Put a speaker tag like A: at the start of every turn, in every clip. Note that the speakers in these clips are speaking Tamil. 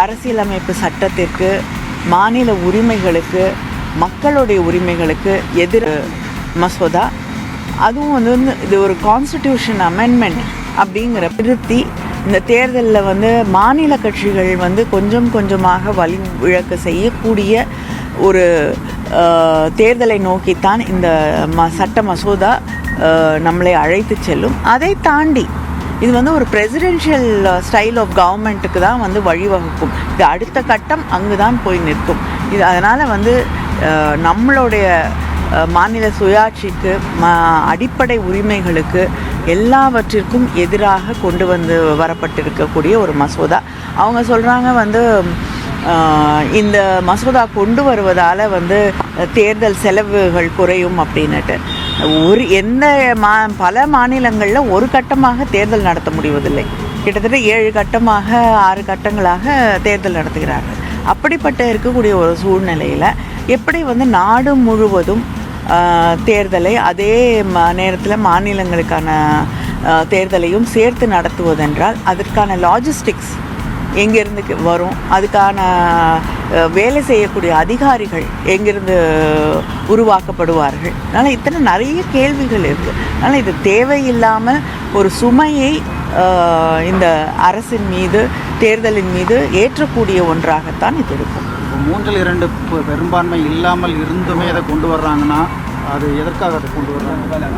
A: அரசியலமைப்பு சட்டத்திற்கு மாநில உரிமைகளுக்கு மக்களுடைய உரிமைகளுக்கு எதிர் மசோதா. அதுவும் வந்து வந்து இது ஒரு கான்ஸ்டிடியூஷன் அமெண்ட்மெண்ட் அப்படிங்கிற திருத்தி இந்த தேர்தலில் வந்து மாநில கட்சிகள் வந்து கொஞ்சம் கொஞ்சமாக வழி இழக்க செய்யக்கூடிய ஒரு தேர்தலை நோக்கித்தான் இந்த ம சட்ட மசோதா நம்மளை அழைத்து செல்லும். அதை தாண்டி இது வந்து ஒரு பிரசிடென்ஷியல் ஸ்டைல் ஆஃப் கவர்மெண்ட்டுக்கு தான் வந்து வழிவகுக்கும். இது அடுத்த கட்டம் அங்கு தான் போய் நிற்கும். இது அதனால் வந்து uh, நம்மளுடைய uh, மாநில சுயாட்சிக்கு ம அடிப்படை உரிமைகளுக்கு எல்லாவற்றிற்கும் எதிராக கொண்டு வந்து வரப்பட்டிருக்கக்கூடிய ஒரு மசோதா. அவங்க சொல்கிறாங்க வந்து uh, இந்த மசோதா கொண்டு வருவதால் வந்து தேர்தல் செலவுகள் குறையும் அப்படின்னுட்டு. ஒரு எந்த மா பல மாநிலங்களில் ஒரு கட்டமாக தேர்தல் நடத்த முடிவதில்லை. கிட்டத்தட்ட ஏழு கட்டமாக ஆறு கட்டங்களாக தேர்தல் நடத்துகிறார்கள். அப்படிப்பட்ட இருக்கக்கூடிய ஒரு சூழ்நிலையில் எப்படி வந்து நாடு முழுவதும் தேர்தலை அதே ம நேரத்தில் மாநிலங்களுக்கான தேர்தலையும் சேர்த்து நடத்துவதென்றால் அதற்கான லாஜிஸ்டிக்ஸ் எங்கேருந்து வரும்? அதுக்கான வேலை செய்யக்கூடிய அதிகாரிகள் எங்கிருந்து உருவாக்கப்படுவார்கள். அதனால் இத்தனை நிறைய கேள்விகள் இருக்குது அதனால் இது தேவையில்லாமல் ஒரு சுமையை இந்த அரசின் மீது தேர்தலின் மீது ஏற்றக்கூடிய ஒன்றாகத்தான் இது இருக்கும்.
B: மூன்றில் இரண்டு பெரும்பான்மை இல்லாமல் இருந்துமே அதை கொண்டு வர்றாங்கன்னா அது எதற்காக அதை கொண்டு வர்றாங்க?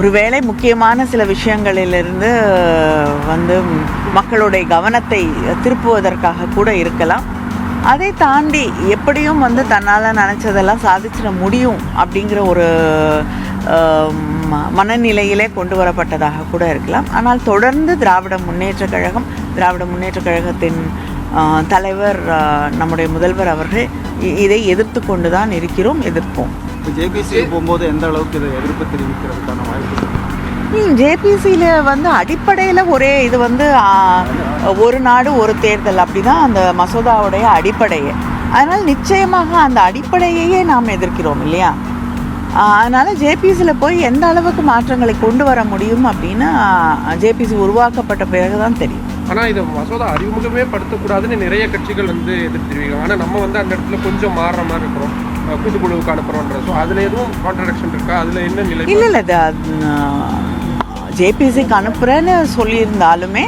A: ஒருவேளை முக்கியமான சில விஷயங்களிலிருந்து வந்து மக்களுடைய கவனத்தை திருப்புவதற்காக கூட இருக்கலாம். அதை தாண்டி எப்படியும் வந்து தன்னால் நினச்சதெல்லாம் சாதிச்சிட முடியும் அப்படிங்கிற ஒரு மனநிலையிலே கொண்டு வரப்பட்டதாக கூட இருக்கலாம். ஆனால் தொடர்ந்து திராவிட முன்னேற்றக் கழகம் திராவிட முன்னேற்றக் கழகத்தின் தலைவர் நம்முடைய முதல்வர் அவர்கள் இ- இதை எதிர்த்து கொண்டு தான் இருக்கிறோம் எதிர்ப்போம்.
B: ஜேபிசி போகும்போது எந்த அளவுக்கு இதை எதிர்ப்பு தெரிவிக்கிறதுக்கான வாய்ப்பு
A: ஜேபிசியில் வந்து அடிப்படையில் ஒரே இது வந்து ஒரு நாடு ஒரு தேர்தல் அப்படி தான் அந்த மசோதாவுடைய அடிப்படையே. அதனால் நிச்சயமாக அந்த அடிப்படையையே நாம் எதிர்க்கிறோம் இல்லையா? அதனால ஜேபிசியில் போய் எந்த அளவுக்கு மாற்றங்களை கொண்டு வர முடியும் அப்படின்னு ஜேபிசி உருவாக்கப்பட்ட பிறகு தான் தெரியும்.
C: ஆனா இது மசோதா அறிமுகமே படுத்தக்கூடாதுன்னு நிறைய கட்சிகள் வந்து எதிர்த்து தெரிவிக்கிறாங்க ஆனா நம்ம வந்து அந்த இடத்துல கொஞ்சம் மாறுற மாதிரி இருக்கிறோம். கூட்டுக்குழுவுக்கு அனுப்புறோன்ற ஸோ அதுல எதுவும் கான்ட்ரடிக்ஷன் இருக்கா? அதுல என்ன நிலை
A: இல்லை இல்லை ஜேபிசிக்கு அனுப்புகிறேன்னு சொல்லியிருந்தாலுமே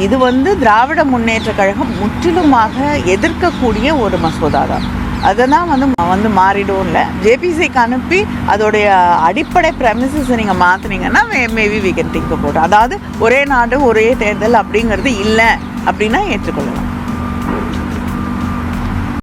A: இது வந்து திராவிட முன்னேற்ற கழகம் முற்றிலுமாக எதிர்க்கக்கூடிய ஒரு மசோதா தான் அதை தான் வந்து ம- வந்து மாறிடும் இல்லை. ஜேபிசிக்கு அனுப்பி அதோடைய அடிப்படை ப்ரெமிசஸை நீங்கள் மாற்றினீங்கன்னா may maybe we can think போட்டு அதாவது ஒரே நாடு ஒரே தேர்தல் அப்படிங்கிறது இல்லை அப்படின்னா ஏற்றுக்கொள்ளலாம்.